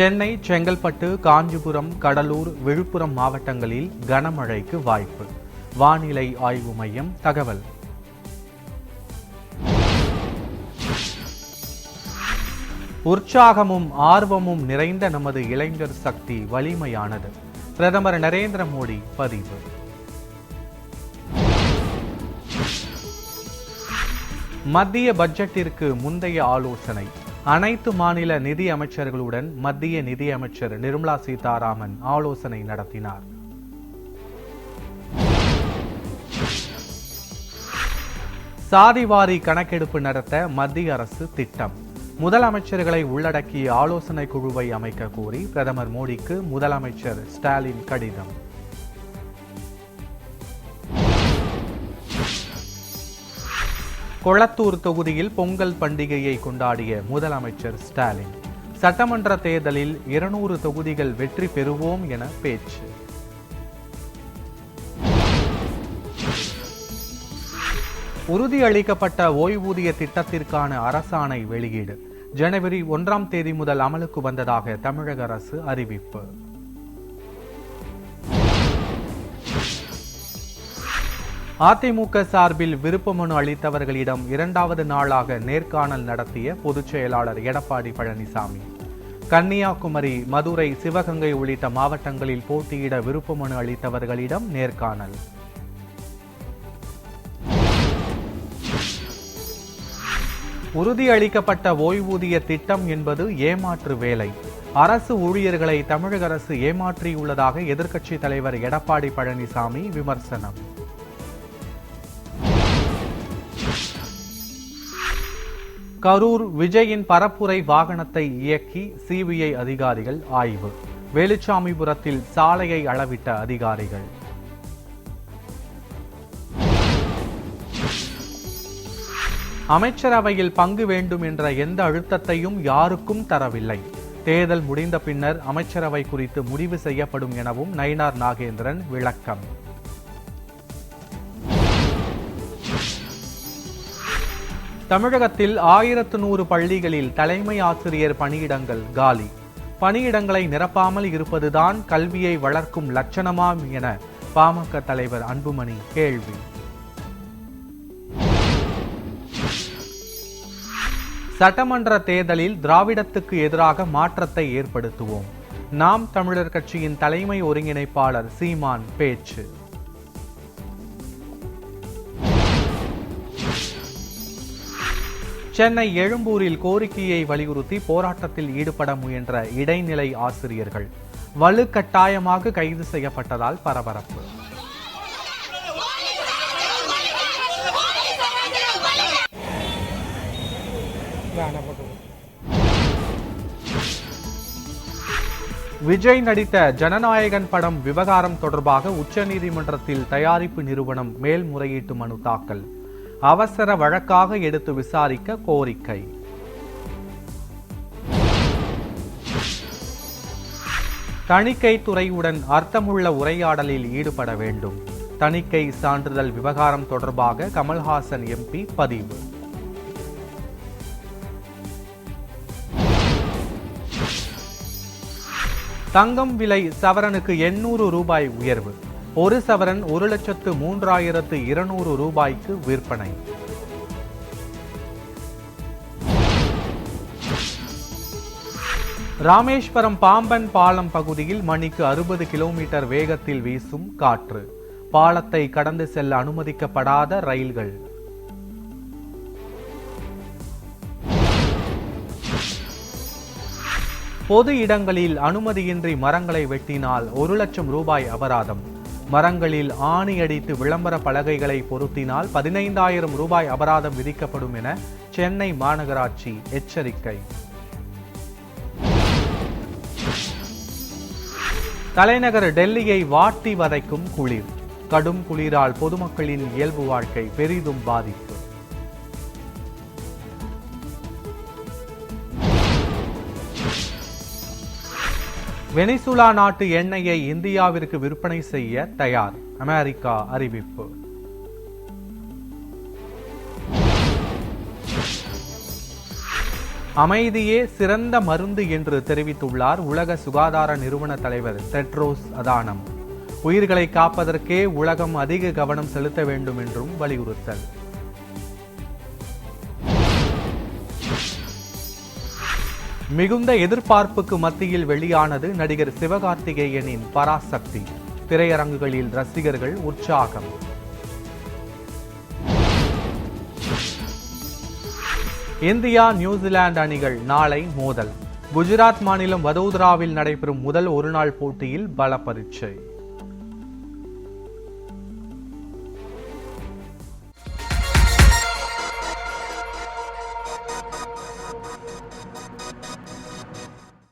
சென்னை செங்கல்பட்டு காஞ்சிபுரம் கடலூர் விழுப்புரம் மாவட்டங்களில் கனமழைக்கு வாய்ப்பு. வானிலை ஆய்வு மையம் தகவல். உற்சாகமும் ஆர்வமும் நிறைந்த நமது இளைஞர் சக்தி வலிமையானது. பிரதமர் நரேந்திர மோடி பதிவு. மத்திய பட்ஜெட்டிற்கு முந்தைய ஆலோசனை. அனைத்து மாநில நிதி அமைச்சர்களுடன் மத்திய நிதி அமைச்சர் நிர்மலா சீதாராமன் ஆலோசனை நடத்தினார். சாதிவாரி கணக்கெடுப்பு நடத்த மத்திய அரசு திட்டம். முதலமைச்சர்களை உள்ளடக்கிய ஆலோசனை குழுவை அமைக்க கோரி பிரதமர் மோடிக்கு முதலமைச்சர் ஸ்டாலின் கடிதம். கொளத்தூர் தொகுதியில் பொங்கல் பண்டிகையை கொண்டாடிய முதலமைச்சர் ஸ்டாலின். சட்டமன்ற தேர்தலில் இருநூறு தொகுதிகள் வெற்றி பெறுவோம் என பேச்சு. உறுதியளிக்கப்பட்ட ஓய்வூதிய திட்டத்திற்கான அரசாணை வெளியீடு. ஜனவரி ஒன்றாம் தேதி முதல் அமலுக்கு வந்ததாக தமிழக அரசு அறிவிப்பு. அதிமுக சார்பில் விருப்ப மனு அளித்தவர்களிடம் இரண்டாவது நாளாக நேர்காணல் நடத்திய பொதுச் செயலாளர் எடப்பாடி பழனிசாமி. கன்னியாகுமரி மதுரை சிவகங்கை உள்ளிட்ட மாவட்டங்களில் போட்டியிட விருப்ப மனு அளித்தவர்களிடம் நேர்காணல். உறுதியளிக்கப்பட்ட ஓய்வூதிய திட்டம் என்பது ஏமாற்று வேலை. அரசு ஊழியர்களை தமிழக அரசு ஏமாற்றியுள்ளதாக எதிர்க்கட்சித் தலைவர் எடப்பாடி பழனிசாமி விமர்சனம். கரூர் விஜயின் பரப்புரை வாகனத்தை இயக்கி சிபிஐ அதிகாரிகள் ஆய்வு. வேலுச்சாமிபுரத்தில் சாலையை அளவிட்ட அதிகாரிகள். அமைச்சரவையில் பங்கு வேண்டும் என்ற எந்த அழுத்தத்தையும் யாருக்கும் தரவில்லை. தேர்தல் முடிந்த பின்னர் அமைச்சரவை குறித்து முடிவு செய்யப்படும் எனவும் நயினார் நாகேந்திரன் விளக்கம். தமிழகத்தில் ஆயிரத்து நூறு பள்ளிகளில் தலைமை ஆசிரியர் பணியிடங்கள் காலி. பணியிடங்களை நிரப்பாமல் இருப்பதுதான் கல்வியை வளர்க்கும் லட்சணமாம் என பாமக தலைவர் அன்புமணி கேள்வி. சட்டமன்ற தேர்தலில் திராவிடத்துக்கு எதிராக மாற்றத்தை ஏற்படுத்துவோம். நாம் தமிழர் கட்சியின் தலைமை ஒருங்கிணைப்பாளர் சீமான் பேச்சு. சென்னை எழும்பூரில் கோரிக்கையை வலியுறுத்தி போராட்டத்தில் ஈடுபட முயன்ற இடைநிலை ஆசிரியர்கள். வலுக்கட்டாயமாக கைது செய்யப்பட்டதால் பரபரப்பு. விஜய் நடித்த ஜனநாயகன் படம் விவகாரம் தொடர்பாக உச்சநீதிமன்றத்தில் தயாரிப்பு நிறுவனம் மேல்முறையீட்டு மனு தாக்கல். அவசர வழக்காக எடுத்து விசாரிக்க கோரிக்கை. தணிக்கை துறையுடன் அர்த்தமுள்ள உரையாடலில் ஈடுபட வேண்டும். தணிக்கை சான்றிதழ் விவகாரம் தொடர்பாக கமல்ஹாசன் எம்பி பதிவு. தங்கம் விலை சவரனுக்கு எண்ணூறு ரூபாய் உயர்வு. ஒரு சவரன் ஒரு லட்சத்து மூன்றாயிரத்து இருநூறு ரூபாய்க்கு விற்பனை. ராமேஸ்வரம் பாம்பன் பாலம் பகுதியில் மணிக்கு அறுபது கிலோமீட்டர் வேகத்தில் வீசும் காற்று. பாலத்தை கடந்து செல்ல அனுமதிக்கப்படாத ரயில்கள். பொது இடங்களில் அனுமதியின்றி மரங்களை வெட்டினால் ஒரு லட்சம் ரூபாய் அபராதம். மரங்களில் ஆணி அடித்து விளம்பர பலகைகளை பொருத்தினால் பதினைந்தாயிரம் ரூபாய் அபராதம் விதிக்கப்படும் என சென்னை மாநகராட்சி எச்சரிக்கை. தலைநகர் டெல்லியை வாட்டி வதைக்கும் குளிர். கடும் குளிரால் பொதுமக்களின் இயல்பு வாழ்க்கை பெரிதும் பாதிப்பு. வெனிசுலா நாட்டு எண்ணெயை இந்தியாவிற்கு விற்பனை செய்ய தயார். அமெரிக்கா அறிவிப்பு. அமைதியே சிறந்த மருந்து என்று தெரிவித்துள்ளார் உலக சுகாதார நிறுவன தலைவர் செட்ரோஸ் அதானம். உயிர்களை காப்பதற்கே உலகம் அதிக கவனம் செலுத்த வேண்டும் என்றும் வலியுறுத்தல். மிகுந்த எதிர்பார்ப்புக்கு மத்தியில் வெளியானது நடிகர் சிவகார்த்திகேயனின் பராசக்தி. திரையரங்குகளில் ரசிகர்கள் உற்சாகம். இந்தியா நியூசிலாந்து அணிகள் நாளை மோதல். குஜராத் மாநிலம் வதோதராவில் நடைபெறும் முதல் ஒருநாள் போட்டியில் பல பரீட்சை